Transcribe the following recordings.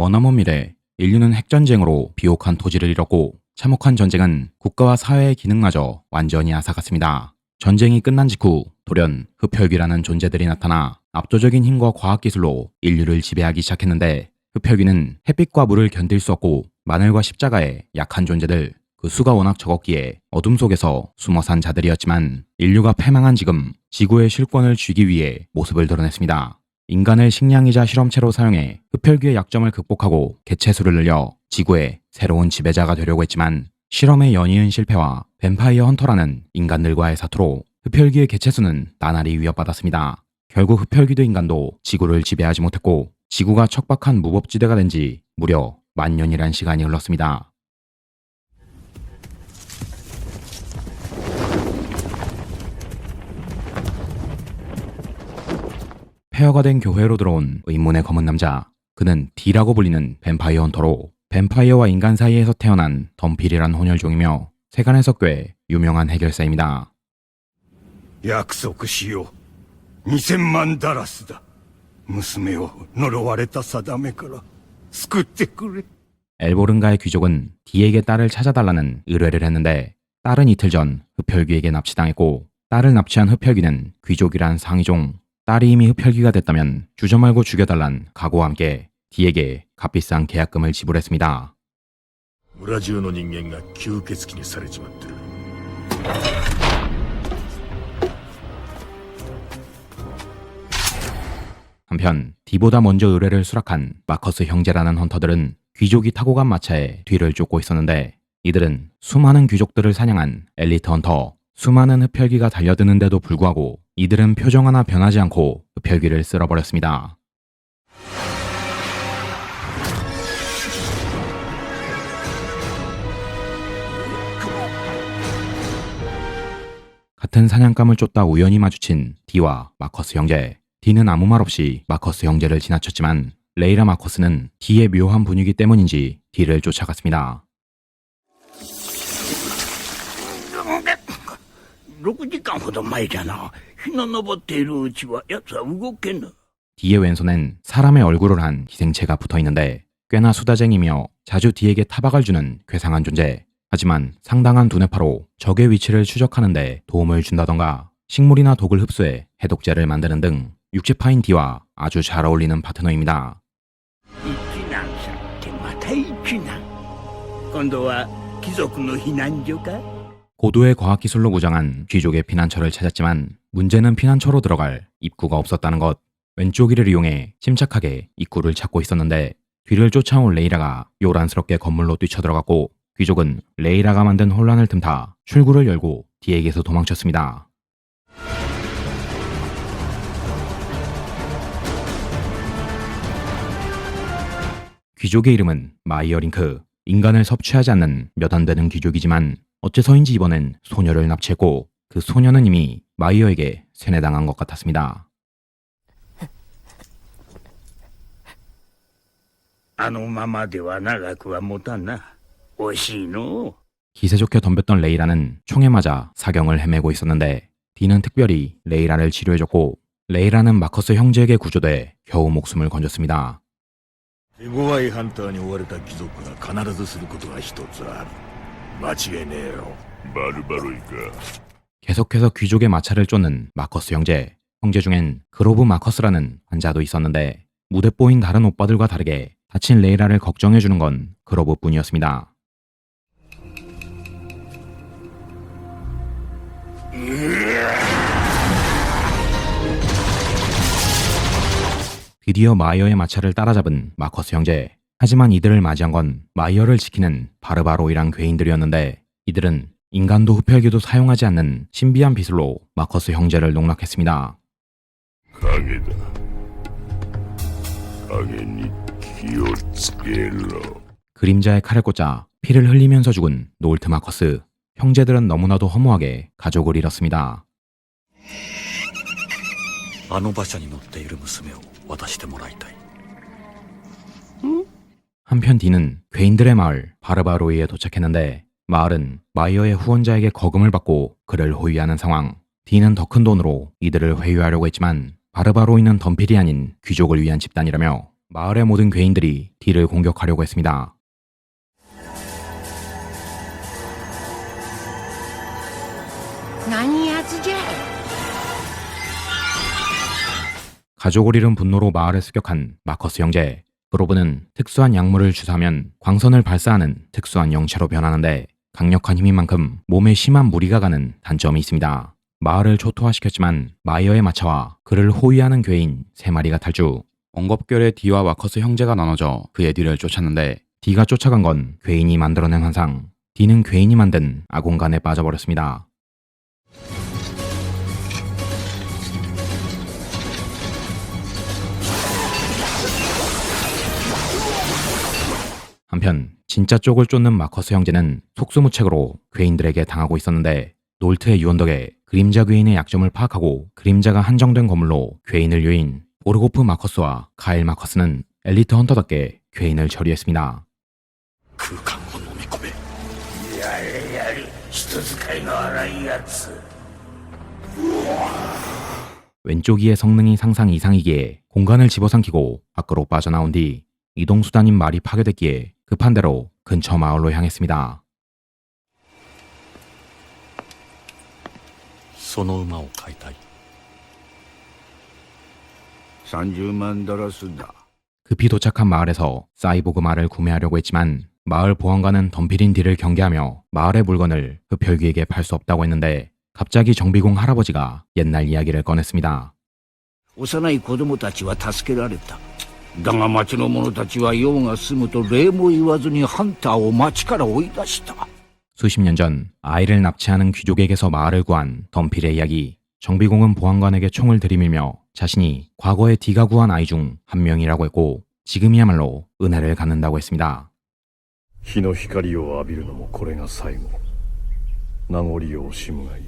머나먼 미래, 인류는 핵전쟁으로 비옥한 토지를 잃었고 참혹한 전쟁은 국가와 사회의 기능마저 완전히 앗아갔습니다. 전쟁이 끝난 직후 돌연 흡혈귀라는 존재들이 나타나 압도적인 힘과 과학기술로 인류를 지배하기 시작했는데 흡혈귀는 햇빛과 물을 견딜 수 없고 마늘과 십자가의 약한 존재들 그 수가 워낙 적었기에 어둠 속에서 숨어 산 자들이었지만 인류가 패망한 지금 지구의 실권을 쥐기 위해 모습을 드러냈습니다. 인간을 식량이자 실험체로 사용해 흡혈귀의 약점을 극복하고 개체수를 늘려 지구의 새로운 지배자가 되려고 했지만 실험의 연이은 실패와 뱀파이어 헌터라는 인간들과의 사투로 흡혈귀의 개체수는 나날이 위협받았습니다. 결국 흡혈귀도 인간도 지구를 지배하지 못했고 지구가 척박한 무법지대가 된 지 무려 만년이란 시간이 흘렀습니다. 폐허가 된 교회로 들어온 의문의 검은 남자. 그는 D라고 불리는 뱀파이어 헌터로 뱀파이어와 인간 사이에서 태어난 덤필이란 혼혈종이며 세간에서 꽤 유명한 해결사입니다. 約束しよう。2000万ダラスだ。娘を呪われた定めから救ってくれ。 엘보른가의 귀족은 D에게 딸을 찾아달라는 의뢰를 했는데 딸은 이틀 전 흡혈귀에게 납치당했고 딸을 납치한 흡혈귀는 귀족이란 상위종 딸이 이미 흡혈귀가 됐다면 주저 말고 죽여달란 각오와 함께 D에게 값비싼 계약금을 지불했습니다. 村中の人間が吸血鬼にされちまってる 한편 D보다 먼저 의뢰를 수락한 마커스 형제라는 헌터들은 귀족이 타고 간 마차에 뒤를 쫓고 있었는데 이들은 수많은 귀족들을 사냥한 엘리트 헌터, 수많은 흡혈귀가 달려드는데도 불구하고 이들은 표정 하나 변하지 않고 흡혈귀를 쓸어버렸습니다. 같은 사냥감을 쫓다 우연히 마주친 D와 마커스 형제. D는 아무 말 없이 마커스 형제를 지나쳤지만 레이라 마커스는 D의 묘한 분위기 때문인지 D를 쫓아갔습니다. 6時間ほど前じゃな。日の昇っているうちは奴は動けぬ。 D의 왼손엔 사람의 얼굴을 한 기생체가 붙어 있는데 꽤나 수다쟁이며 자주 D에게 타박을 주는 괴상한 존재. 하지만 상당한 두뇌파로 적의 위치를 추적하는데 도움을 준다던가 식물이나 독을 흡수해 해독제를 만드는 등 육지파인 D와 아주 잘 어울리는 파트너입니다. 一難さってまた一難。今度は貴族の避難所か 고도의 과학기술로 무장한 귀족의 피난처를 찾았지만 문제는 피난처로 들어갈 입구가 없었다는 것. 왼쪽 길을 이용해 침착하게 입구를 찾고 있었는데 뒤를 쫓아온 레이라가 요란스럽게 건물로 뛰쳐들어갔고 귀족은 레이라가 만든 혼란을 틈타 출구를 열고 D에게서 도망쳤습니다. 귀족의 이름은 마이어링크. 인간을 섭취하지 않는 몇 안 되는 귀족이지만 어째서인지 이번엔 소녀를 납치했고 그 소녀는 이미 마이어에게 세뇌당한 것 같았습니다. あのままでは長くは持たんな。惜しいの。 기세 좋게 덤볐던 레이라는 총에 맞아 사경을 헤매고 있었는데 디는 특별히 레이라를 치료해줬고 레이라는 마커스 형제에게 구조돼 겨우 목숨을 건졌습니다. 手強いハンターに追われた貴族が必ずすることが一つある 마치겠네요. 마르바로이가 계속해서 귀족의 마찰을 쫓는 마커스 형제. 형제 중엔 그로브 마커스라는 환자도 있었는데 무대뽀인 다른 오빠들과 다르게 다친 레이라를 걱정해주는 건 그로브뿐이었습니다. 드디어 마이어의 마찰을 따라잡은 마커스 형제. 하지만 이들을 맞이한 건 마이어를 지키는 바르바로이란 괴인들이었는데 이들은 인간도 흡혈귀도 사용하지 않는 신비한 비술로 마커스 형제를 농락했습니다. 影だ影に気をつけろ 그림자의 칼을 꽂자 피를 흘리면서 죽은 노을트 마커스. 형제들은 너무나도 허무하게 가족을 잃었습니다. あの馬車に乗っている娘を渡してもらいたい 한편 D는 괴인들의 마을 바르바로이에 도착했는데 마을은 마이어의 후원자에게 거금을 받고 그를 호위하는 상황. D는 더 큰 돈으로 이들을 회유하려고 했지만 바르바로이는 덤필이 아닌 귀족을 위한 집단이라며 마을의 모든 괴인들이 딜을 공격하려고 했습니다. 가족을 잃은 분노로 마을을 습격한 마커스 형제. 브로브는 특수한 약물을 주사하면 광선을 발사하는 특수한 영체로 변하는데 강력한 힘인 만큼 몸에 심한 무리가 가는 단점이 있습니다. 마을을 초토화시켰지만 마이어의 마차와 그를 호위하는 괴인 세 마리가 탈주. 엉겁결의 디와 마커스 형제가 나눠져 그의 뒤를 쫓았는데 디가 쫓아간 건 괴인이 만들어낸 환상. 디는 괴인이 만든 아공간에 빠져버렸습니다. 한편 진짜 쪽을 쫓는 마커스 형제는 속수무책으로 괴인들에게 당하고 있었는데 놀트의 유언 덕에 그림자 괴인의 약점을 파악하고 그림자가 한정된 건물로 괴인을 유인 오르고프 마커스와 가일 마커스는 엘리트 헌터답게 괴인을 처리했습니다. 그 강한 놈이 꿈에 왼쪽 이의 성능이 상상 이상이기에 공간을 집어삼키고 밖으로 빠져나온 뒤 이동수단인 말이 파괴됐기에 급한 대로 근처 마을로 향했습니다. その馬を買いたい30万ダラスだ 급히 도착한 마을에서 사이보그 말을 구매하려고 했지만 마을 보안관은 덤필인 딜을 경계하며 마을의 물건을 흡혈귀에게 팔 수 없다고 했는데 갑자기 정비공 할아버지가 옛날 이야기를 꺼냈습니다. 幼い子供たちは助けられた だが町の者たちは用が済むと礼も言わずにハンターを町から追い出した 수십 년 전 아이를 납치하는 귀족에게서 마을을 구한 덤필의 이야기. 정비공은 보안관에게 총을 들이밀며 자신이 과거에 디가 구한 아이 중 한 명이라고 했고 지금이야말로 은혜를 갖는다고 했습니다. 日の光を浴びるのもこれが最後名残を惜しむがいい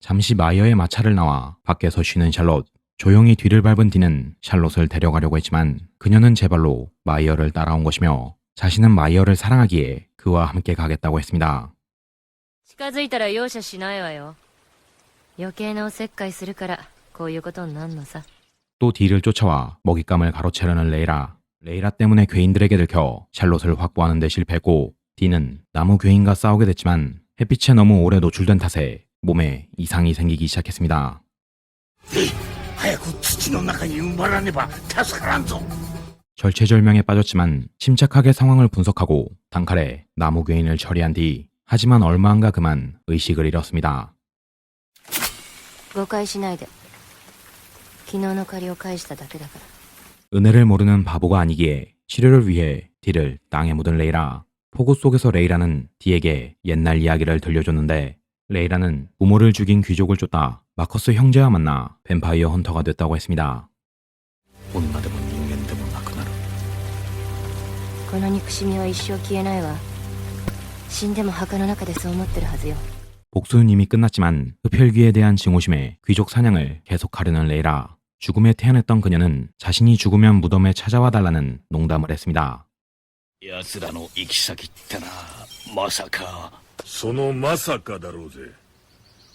잠시 마이어의 마차를 나와 밖에서 쉬는 샬롯. 조용히 뒤를 밟은 디는 샬롯을 데려가려고 했지만 그녀는 제 발로 마이어를 따라온 것이며 자신은 마이어를 사랑하기에 그와 함께 가겠다고 했습니다. 近づいたら容赦しないわよ余計なおせっかいするからこういうことになんのさ 또 디를 쫓아와 먹잇감을 가로채려는 레이라. 레이라 때문에 괴인들에게 들켜 샬롯을 확보하는 데 실패했고 디는 나무 괴인과 싸우게 됐지만 햇빛에 너무 오래 노출된 탓에 몸에 이상이 생기기 시작했습니다. 早く土の中に埋まらねば助からんぞ 절체절명에 빠졌지만 침착하게 상황을 분석하고 단칼에 나무 괴인을 처리한 뒤 하지만 얼마 안가 그만 의식을 잃었습니다. 誤解しないで昨日の借りを返しただけだから 은혜를 모르는 바보가 아니기에 치료를 위해 디를 땅에 묻은 레이라. 폭우 속에서 레이라는 디에게 옛날 이야기를 들려줬는데 레이라는 부모를 죽인 귀족을 쫓다 마커스 형제와 만나 뱀파이어 헌터가 됐다고 했습니다. 女でも人間でもなくなるこの憎しみは一生消えないわ死んでも墓の中でそう思ってるはずよ 복수는 이미 끝났지만 흡혈귀에 대한 증오심에 귀족 사냥을 계속하려는 레이라. 죽음에 태어났던 그녀는 자신이 죽으면 무덤에 찾아와 달라는 농담을 했습니다. 奴らの行き先ってなまさか そのまさかだろうぜ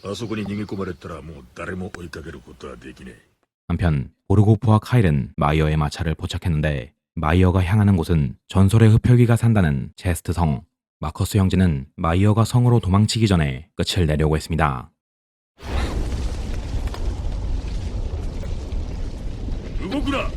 あそこに逃げ込まれたらもう誰も追いかけることはできねえ 한편 보르고프와 카일은 마이어의 마차를 포착했는데 마이어가 향하는 곳은 전설의 흡혈귀가 산다는 제스트 성. 마커스 형제는 마이어가 성으로 도망치기 전에 끝을 내려고 했습니다. 動くな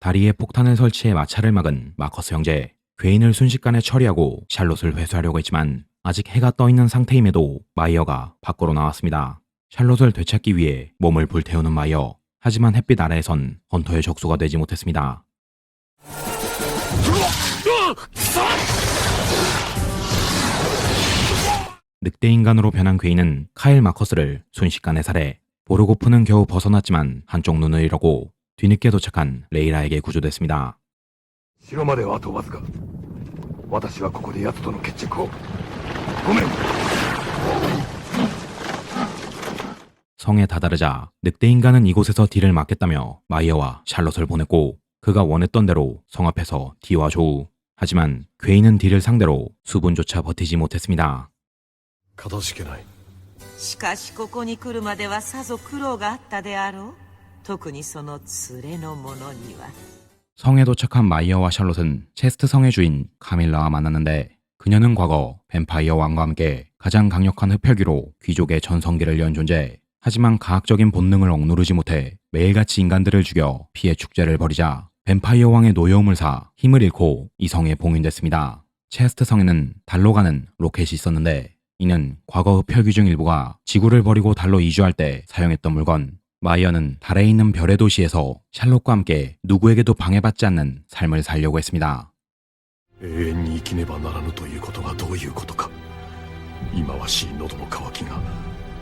다리에 폭탄을 설치해 마차를 막은 마커스 형제. 괴인을 순식간에 처리하고 샬롯을 회수하려고 했지만 아직 해가 떠 있는 상태임에도 마이어가 밖으로 나왔습니다. 샬롯을 되찾기 위해 몸을 불태우는 마이어. 하지만 햇빛 아래에선 헌터의 적수가 되지 못했습니다. 늑대 인간으로 변한 괴인은 카일 마커스를 순식간에 살해 보르고프는 겨우 벗어났지만 한쪽 눈을 잃었고 뒤늦게 도착한 레이라에게 구조됐습니다. 성에 다다르자 늑대 인간은 이곳에서 딜을 막겠다며 마이어와 샬롯을 보냈고 그가 원했던 대로 성 앞에서 디와 조우 하지만 괴인은 딜을 상대로 수분조차 버티지 못했습니다. かたじけないしかしここに来るまではさぞ苦労があったであろう特にその連れの者には 성에 도착한 마이어와 샬롯은 체스트 성의 주인 카밀라와 만났는데 그녀는 과거 뱀파이어 왕과 함께 가장 강력한 흡혈귀로 귀족의 전성기를 연 존재. 하지만 가학적인 본능을 억누르지 못해 매일같이 인간들을 죽여 피해 축제를 벌이자 뱀파이어 왕의 노여움을 사 힘을 잃고 이 성에 봉인됐습니다. 체스트 성에는 달로 가는 로켓이 있었는데 이는 과거 흡혈귀 중 일부가 지구를 버리고 달로 이주할 때 사용했던 물건. 마이어는 달에 있는 별의 도시에서 샬롯과 함께 누구에게도 방해받지 않는 삶을 살려고 했습니다. 永遠に生きねばならぬということがどういうことか忌まわしい喉の渇きが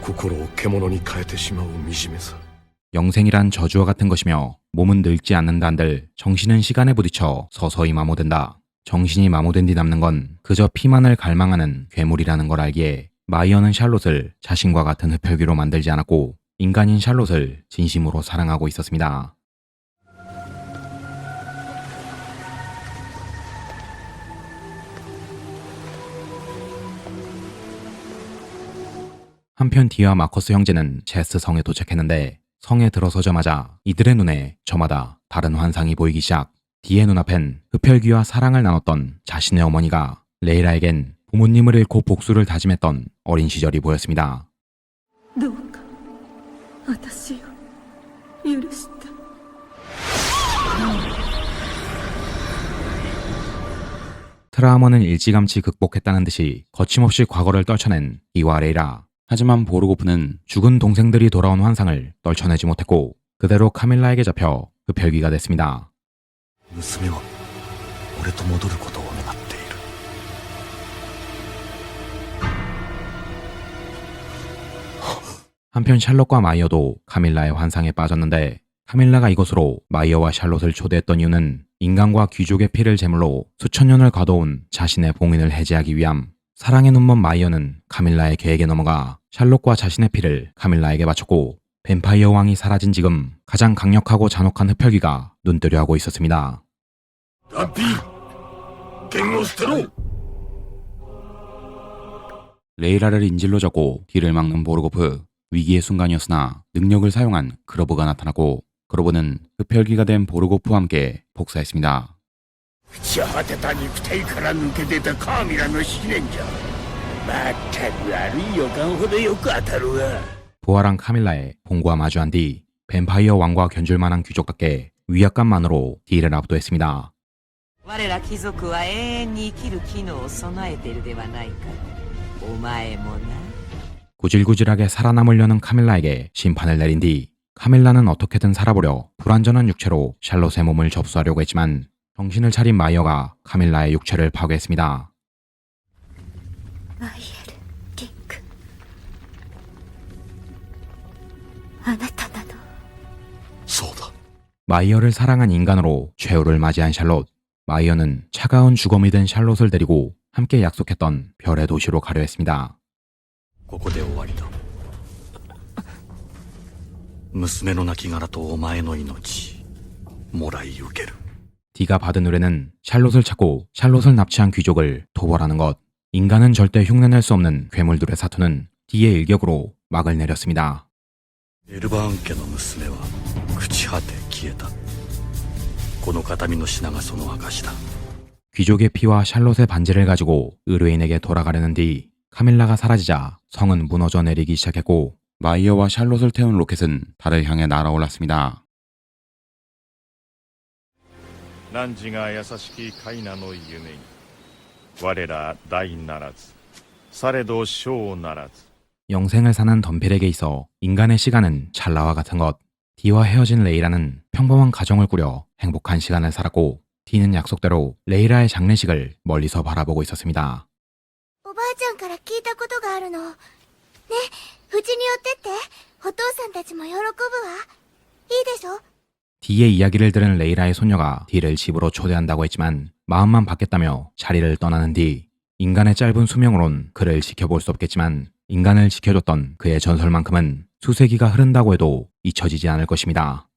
心を獣に変えてしまう惨めさ 영생이란 저주와 같은 것이며 몸은 늙지 않는다 한들 정신은 시간에 부딪혀 서서히 마모된다. 정신이 마모된 뒤 남는 건 그저 피만을 갈망하는 괴물이라는 걸 알기에 마이어는 샬롯을 자신과 같은 흡혈귀로 만들지 않았고 인간인 샬롯을 진심으로 사랑하고 있었습니다. 한편 디와 마커스 형제는 제스 성에 도착했는데 성에 들어서자마자 이들의 눈에 저마다 다른 환상이 보이기 시작. 디의 눈앞엔 흡혈귀와 사랑을 나눴던 자신의 어머니가 레이라에겐 부모님을 잃고 복수를 다짐했던 어린 시절이 보였습니다. 트라우마는 일찌감치 극복했다는 듯이 거침없이 과거를 떨쳐낸 이와 레이라 하지만 보르고프는 죽은 동생들이 돌아온 환상을 떨쳐내지 못했고 그대로 카밀라에게 잡혀 흡혈귀가 됐습니다. 娘は俺と戻ることを願っている 한편 샬롯과 마이어도 카밀라의 환상에 빠졌는데 카밀라가 이곳으로 마이어와 샬롯을 초대했던 이유는 인간과 귀족의 피를 제물로 수천 년을 가둬온 자신의 봉인을 해제하기 위함. 사랑의 눈먼 마이어는 카밀라의 계획에 넘어가 샬롯과 자신의 피를 카밀라에게 바쳤고 뱀파이어 왕이 사라진 지금 가장 강력하고 잔혹한 흡혈귀가 눈뜨려 하고 있었습니다. 레이라를 인질로 잡고 길을 막는 보르고프 위기의 순간이었으나 능력을 사용한 그로브가 나타나고 그로브는 흡혈귀가 된 보르고프와 함께 복사했습니다. 朽ち果てた肉体から抜け出たカーミラの試練じゃまったく悪い予感ほどよく当たるわ 부활한 카밀라의 본과 마주한 뒤 뱀파이어 왕과 견줄 만한 귀족답게 위압감만으로 딜을 압도했습니다. 我ら貴族は永遠に生きる機能を備えているではないかお前もな 구질구질하게 살아남으려는 카밀라에게 심판을 내린 뒤 카밀라는 어떻게든 살아보려 불완전한 육체로 샬롯의 몸을 접수하려고 했지만 정신을 차린 마이어가 카밀라의 육체를 파괴했습니다. マイエルリンクあなたなのそうだ 마이어를 사랑한 인간으로 최후를 맞이한 샬롯. 마이어는 차가운 주검이 된 샬롯을 데리고 함께 약속했던 별의 도시로 가려 했습니다. ここで終わりだ娘の亡骸とお前の命もらい受ける 디가 받은 의뢰는 샬롯을 찾고 샬롯을 납치한 귀족을 도벌하는 것. 인간은 절대 흉내낼 수 없는 괴물들의 사투는 디의 일격으로 막을 내렸습니다. エルバーン家の娘は朽ち果て消えたこの形見の品がその証だ 귀족의 피와 샬롯의 반지를 가지고 의뢰인에게 돌아가려는 뒤 카밀라가 사라지자 성은 무너져 내리기 시작했고 마이어와 샬롯을 태운 로켓은 달을 향해 날아올랐습니다. 汝が優しきカイナの夢に我ら大ならずされど小ならず 영생을 사는 덤필에게 있어 인간의 시간은 찰나와 같은 것. 디와 헤어진 레이라는 평범한 가정을 꾸려 행복한 시간을 살았고 디는 약속대로 레이라의 장례식을 멀리서 바라보고 있었습니다. おばあちゃんから聞いたことがあるのねうちに寄ってってお父さんたちも喜ぶわいいでしょ 디의 이야기를 들은 레이라의 손녀가 디를 집으로 초대한다고 했지만 마음만 받겠다며 자리를 떠나는 디 인간의 짧은 수명으론 그를 지켜볼 수 없겠지만 인간을 지켜줬던 그의 전설만큼은 수세기가 흐른다고 해도 잊혀지지 않을 것입니다.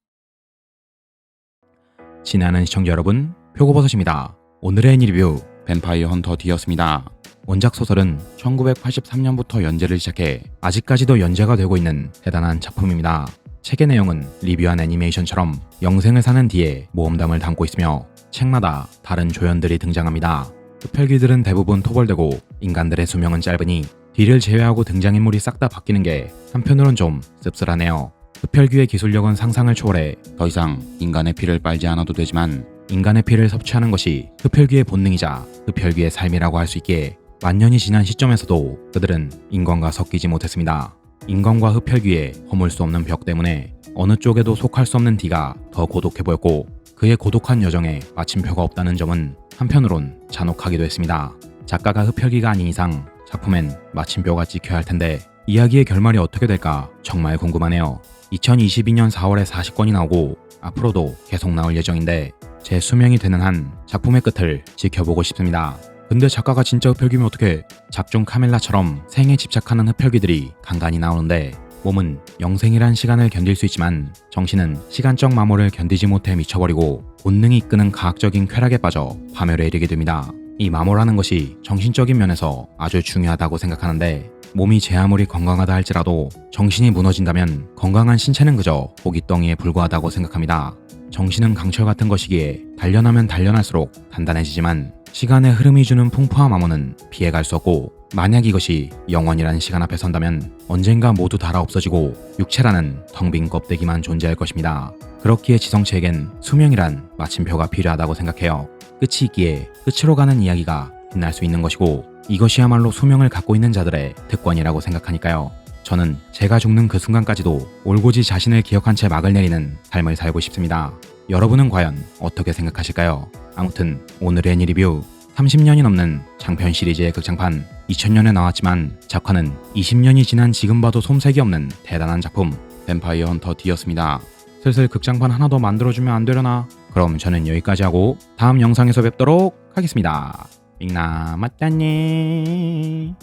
친애하는 시청자 여러분, 표고버섯입니다. 오늘의 리뷰 뱀파이어 헌터 D였습니다. 원작 소설은 1983년부터 연재를 시작해 아직까지도 연재가 되고 있는 대단한 작품입니다. 책의 내용은 리뷰한 애니메이션처럼 영생을 사는 뒤에 모험담을 담고 있으며 책마다 다른 조연들이 등장합니다. 흡혈귀들은 대부분 토벌되고 인간들의 수명은 짧으니 뒤를 제외하고 등장인물이 싹 다 바뀌는 게 한편으론 좀 씁쓸하네요. 흡혈귀의 기술력은 상상을 초월해 더 이상 인간의 피를 빨지 않아도 되지만 인간의 피를 섭취하는 것이 흡혈귀의 본능이자 흡혈귀의 삶이라고 할 수 있기에 만년이 지난 시점에서도 그들은 인간과 섞이지 못했습니다. 인간과 흡혈귀의 허물 수 없는 벽 때문에 어느 쪽에도 속할 수 없는 D가 더 고독해 보였고 그의 고독한 여정에 마침표가 없다는 점은 한편으론 잔혹하기도 했습니다. 작가가 흡혈귀가 아닌 이상 작품엔 마침표가 찍혀야 할 텐데 이야기의 결말이 어떻게 될까 정말 궁금하네요. 2022년 4월에 40권이 나오고 앞으로도 계속 나올 예정인데 제 수명이 되는 한 작품의 끝을 지켜보고 싶습니다. 근데 작가가 진짜 흡혈귀면 어떻게 작중 카멜라처럼 생에 집착하는 흡혈귀들이 간간히 나오는데 몸은 영생이란 시간을 견딜 수 있지만 정신은 시간적 마모를 견디지 못해 미쳐버리고 본능이 이끄는 과학적인 쾌락에 빠져 파멸에 이르게 됩니다. 이 마모라는 것이 정신적인 면에서 아주 중요하다고 생각하는데 몸이 제 아무리 건강하다 할지라도 정신이 무너진다면 건강한 신체는 그저 고깃덩이에 불과하다고 생각합니다. 정신은 강철 같은 것이기에 단련하면 단련할수록 단단해지지만 시간의 흐름이 주는 풍부한 마모는 피해갈 수 없고 만약 이것이 영원이라는 시간 앞에 선다면 언젠가 모두 달아 없어지고 육체라는 텅 빈 껍데기만 존재할 것입니다. 그렇기에 지성체에겐 수명이란 마침표가 필요하다고 생각해요. 끝이 있기에 끝으로 가는 이야기가 빛날 수 있는 것이고 이것이야말로 수명을 갖고 있는 자들의 특권이라고 생각하니까요. 저는 제가 죽는 그 순간까지도 올고지 자신을 기억한 채 막을 내리는 삶을 살고 싶습니다. 여러분은 과연 어떻게 생각하실까요? 아무튼 오늘의 애니 리뷰 30년이 넘는 장편 시리즈의 극장판 2000년에 나왔지만 작화는 20년이 지난 지금 봐도 솜색이 없는 대단한 작품 뱀파이어 헌터 D였습니다. 슬슬 극장판 하나 더 만들어주면 안 되려나? 그럼 저는 여기까지 하고 다음 영상에서 뵙도록 하겠습니다. 밍나 맞다니